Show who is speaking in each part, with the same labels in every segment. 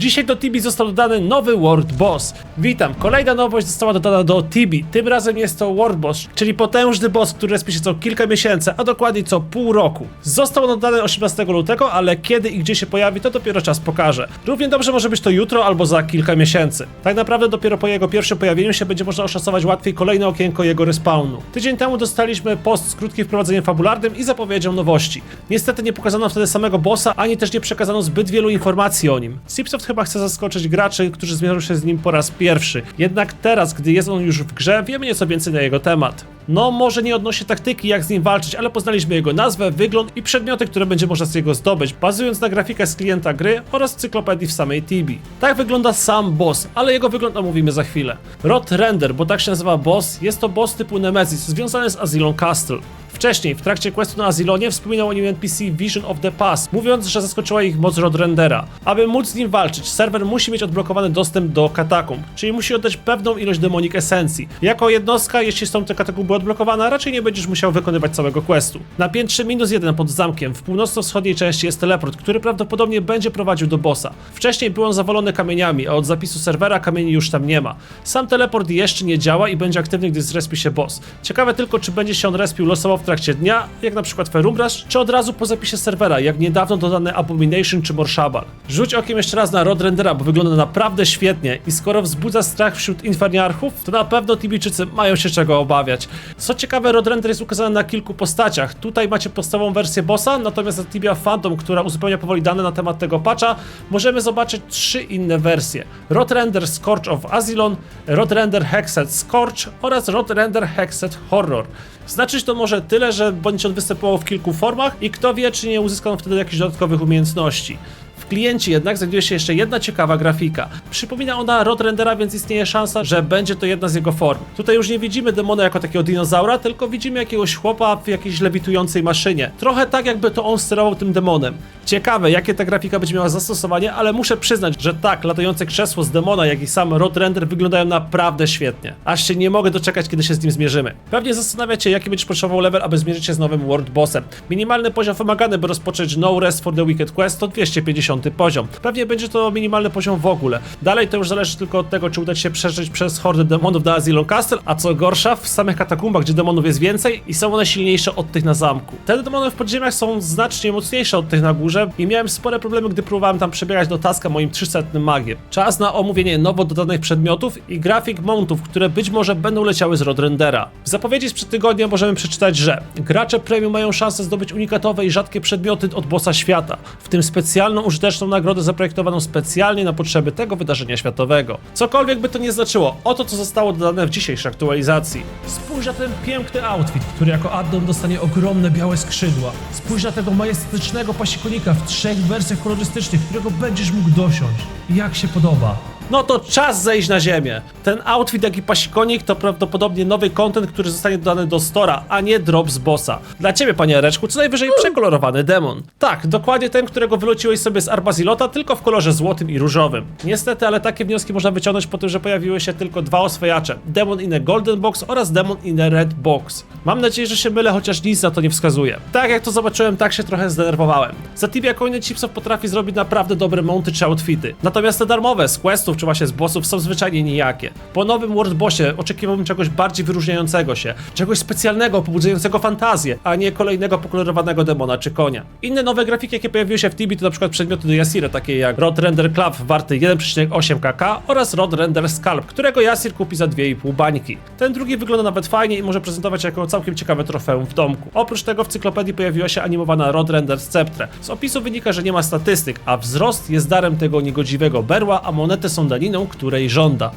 Speaker 1: Dzisiaj do Tibi został dodany nowy World Boss. Witam, kolejna nowość została dodana do Tibi. Tym razem jest to World Boss, czyli potężny boss, który respi się co kilka miesięcy, a dokładniej co pół roku. Został on dodany 18 lutego, ale kiedy i gdzie się pojawi, to dopiero czas pokaże. Równie dobrze może być to jutro albo za kilka miesięcy. Tak naprawdę dopiero po jego pierwszym pojawieniu się będzie można oszacować łatwiej kolejne okienko jego respawnu. Tydzień temu dostaliśmy post z krótkim wprowadzeniem fabularnym i zapowiedzią nowości. Niestety nie pokazano wtedy samego bossa, ani też nie przekazano zbyt wielu informacji o nim. Cipsoft chyba chce zaskoczyć graczy, którzy zmierzą się z nim po raz pierwszy. Jednak teraz, gdy jest on już w grze, wiemy nieco więcej na jego temat. No, może nie odnośnie taktyki, jak z nim walczyć, ale poznaliśmy jego nazwę, wygląd i przedmioty, które będzie można z niego zdobyć, bazując na grafikę z klienta gry oraz cyklopedii w samej Tibi. Tak wygląda sam boss, ale jego wygląd omówimy za chwilę. Rod Render, bo tak się nazywa boss, jest to boss typu Nemesis, związany z Azilon Castle. Wcześniej, w trakcie questu na Azilonie, wspominał o nim NPC Vision of the Past, mówiąc, że zaskoczyła ich moc Rodrendera. Aby móc z nim walczyć, serwer musi mieć odblokowany dostęp do katakumb, czyli musi oddać pewną ilość demonik esencji. Jako jednostka, jeśli są te katakumby odblokowane, raczej nie będziesz musiał wykonywać całego questu. Na piętrze minus jeden pod zamkiem, w północno-wschodniej części jest teleport, który prawdopodobnie będzie prowadził do bossa. Wcześniej był on zawalony kamieniami, a od zapisu serwera kamieni już tam nie ma. Sam teleport jeszcze nie działa i będzie aktywny, gdy zrespi się boss. Ciekawe tylko, czy będzie się on respił losowo w trakcie dnia, jak na przykład Ferumbrash, czy od razu po zapisie serwera, jak niedawno dodane Abomination czy Morshabal. Rzuć okiem jeszcze raz na Rod Rendera, bo wygląda naprawdę świetnie i skoro wzbudza strach wśród inferniarchów, to na pewno Tibijczycy mają się czego obawiać. Co ciekawe, Rod Render jest ukazany na kilku postaciach. Tutaj macie podstawową wersję bossa, natomiast na Tibia Phantom, która uzupełnia powoli dane na temat tego patcha, możemy zobaczyć trzy inne wersje. Rod Render Scorch of Azilon, Rod Render Hexed Scorch oraz Rod Render Hexed Horror. Znaczyć to może tyle, że będzie on występował w kilku formach i kto wie, czy nie uzyska on wtedy jakichś dodatkowych umiejętności. W kliencie jednak znajduje się jeszcze jedna ciekawa grafika. Przypomina ona Rod Rendera, więc istnieje szansa, że będzie to jedna z jego form. Tutaj już nie widzimy demona jako takiego dinozaura, tylko widzimy jakiegoś chłopa w jakiejś lewitującej maszynie. Trochę tak, jakby to on sterował tym demonem. Ciekawe, jakie ta grafika będzie miała zastosowanie, ale muszę przyznać, że tak, latające krzesło z demona, jak i sam Rod Render wyglądają naprawdę świetnie. Aż się nie mogę doczekać, kiedy się z nim zmierzymy. Pewnie zastanawiacie, jaki będziesz potrzebował level, aby zmierzyć się z nowym World Bossem. Minimalny poziom wymagany, by rozpocząć No Rest for the Wicked Quest to 250 poziom. Pewnie będzie to minimalny poziom w ogóle. Dalej to już zależy tylko od tego, czy uda ci się przeżyć przez hordę demonów na Asylum Castle, a co gorsza, w samych katakumbach, gdzie demonów jest więcej i są one silniejsze od tych na zamku. Te demony w podziemiach są znacznie mocniejsze od tych na górze i miałem spore problemy, gdy próbowałem tam przebiegać do taska moim 300 magiem. Czas na omówienie nowo dodanych przedmiotów i grafik mountów, które być może będą leciały z Rodrendera. W zapowiedzi sprzed tygodnia możemy przeczytać, że gracze premium mają szansę zdobyć unikatowe i rzadkie przedmioty od bossa świata, w tym specjalną użyteczną nagrodę zaprojektowaną specjalnie na potrzeby tego wydarzenia światowego. Cokolwiek by to nie znaczyło, oto co zostało dodane w dzisiejszej aktualizacji. Spójrz na ten piękny outfit, który jako addon dostanie ogromne białe skrzydła. Spójrz na tego majestatycznego pasikonika w trzech wersjach kolorystycznych, którego będziesz mógł dosiąść. Jak się podoba? No to czas zejść na ziemię. Ten outfit, jak i pasikonik, to prawdopodobnie nowy content, który zostanie dodany do Stora, a nie drop z bossa. Dla ciebie, panie Areczku, co najwyżej przekolorowany demon. Tak, dokładnie ten, którego wyleciłeś sobie z Arbazilota, tylko w kolorze złotym i różowym. Niestety, ale takie wnioski można wyciągnąć po tym, że pojawiły się tylko dwa oswojacze. Demon in a Golden Box oraz Demon in a Red Box. Mam nadzieję, że się mylę, chociaż nic na to nie wskazuje. Tak jak to zobaczyłem, tak się trochę zdenerwowałem. Za Tibia Coiny Chipsoft potrafi zrobić naprawdę dobre mounty czy outfity. Natomiast te darmowe, z questów czy właśnie z bossów są zwyczajnie nijakie. Po nowym World Bossie oczekiwałbym czegoś bardziej wyróżniającego się, czegoś specjalnego, pobudzającego fantazję, a nie kolejnego pokolorowanego demona czy konia. Inne nowe grafiki, jakie pojawiły się w Tibi, to na przykład przedmioty do Yasira, takie jak Rod Render Club warty 1,8 kk oraz Rod Render Scalp, którego Yasir kupi za 2,5 bańki. Ten drugi wygląda nawet fajnie i może prezentować jako całkiem ciekawe trofeum w domku. Oprócz tego w cyklopedii pojawiła się animowana Rod Render Sceptre. Z opisu wynika, że nie ma statystyk, a wzrost jest darem tego niegodziwego berła, a monety są daniną, której żąda.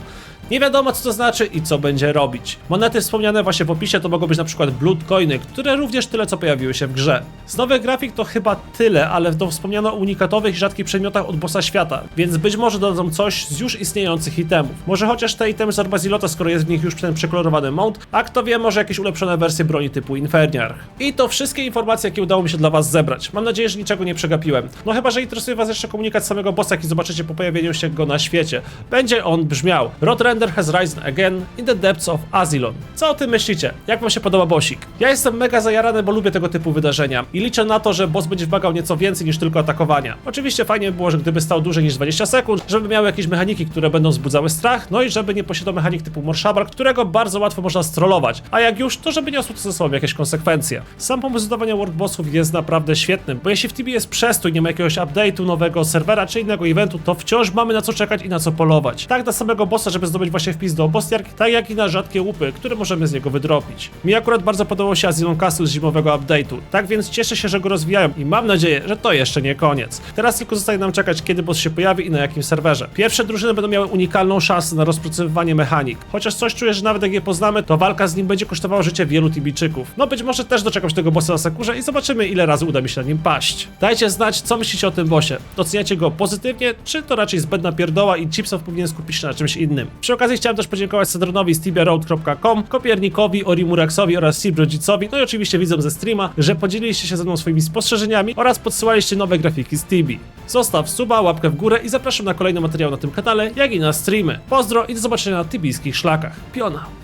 Speaker 1: Nie wiadomo co to znaczy i co będzie robić. Monety wspomniane właśnie w opisie to mogą być na przykład blood coiny, które również tyle co pojawiły się w grze. Z nowych grafik to chyba tyle, ale to wspomniano o unikatowych i rzadkich przedmiotach od bossa świata, więc być może dodadzą coś z już istniejących itemów. Może chociaż te itemy z Arbazilota, skoro jest w nich już ten przekolorowany mount, a kto wie, może jakieś ulepszone wersje broni typu Inferniar. I to wszystkie informacje, jakie udało mi się dla was zebrać. Mam nadzieję, że niczego nie przegapiłem. No chyba, że interesuje was jeszcze komunikat samego bossa, jaki zobaczycie po pojawieniu się go na świecie. Będzie on brzmiał. Rod Defender has risen again in the depths of Azilon. Co o tym myślicie? Jak wam się podoba bossik? Ja jestem mega zajarany, bo lubię tego typu wydarzenia i liczę na to, że boss będzie wymagał nieco więcej niż tylko atakowania. Oczywiście fajnie by było, że gdyby stał dłużej niż 20 sekund, żeby miał jakieś mechaniki, które będą wzbudzały strach, no i żeby nie posiadał mechanik typu Morshabar, którego bardzo łatwo można strollować, a jak już, to żeby niosło to ze sobą jakieś konsekwencje. Sam pomysł dodawania world bossów jest naprawdę świetny, bo jeśli w TB jest przestój, nie ma jakiegoś update'u, nowego serwera czy innego eventu, to wciąż mamy na co czekać i na co polować. Tak na samego bossa, żeby zdobyć właśnie wpis do bossjarki, tak jak i na rzadkie łupy, które możemy z niego wydropić. Mi akurat bardzo podobał się Asylum Castle z zimowego update'u, tak więc cieszę się, że go rozwijają i mam nadzieję, że to jeszcze nie koniec. Teraz tylko zostaje nam czekać, kiedy boss się pojawi i na jakim serwerze. Pierwsze drużyny będą miały unikalną szansę na rozpracowywanie mechanik, chociaż coś czuję, że nawet jak je poznamy, to walka z nim będzie kosztowała życie wielu Tibijczyków. No być może też doczekam się tego bossa na Sakurze i zobaczymy, ile razy uda mi się na nim paść. Dajcie znać, co myślicie o tym bossie. Doceniacie go pozytywnie, czy to raczej zbędna pierdoła i Chipsow powinien skupić się na czymś innym. Przy okazji chciałem też podziękować Cedronowi z tibiaroad.com, Kopiernikowi, Orimuraxowi oraz Silbrodzicowi, no i oczywiście widzom ze streama, że podzieliliście się ze mną swoimi spostrzeżeniami oraz podsyłaliście nowe grafiki z Tibi. Zostaw suba, łapkę w górę i zapraszam na kolejny materiał na tym kanale, jak i na streamy. Pozdro i do zobaczenia na tibijskich szlakach. Piona!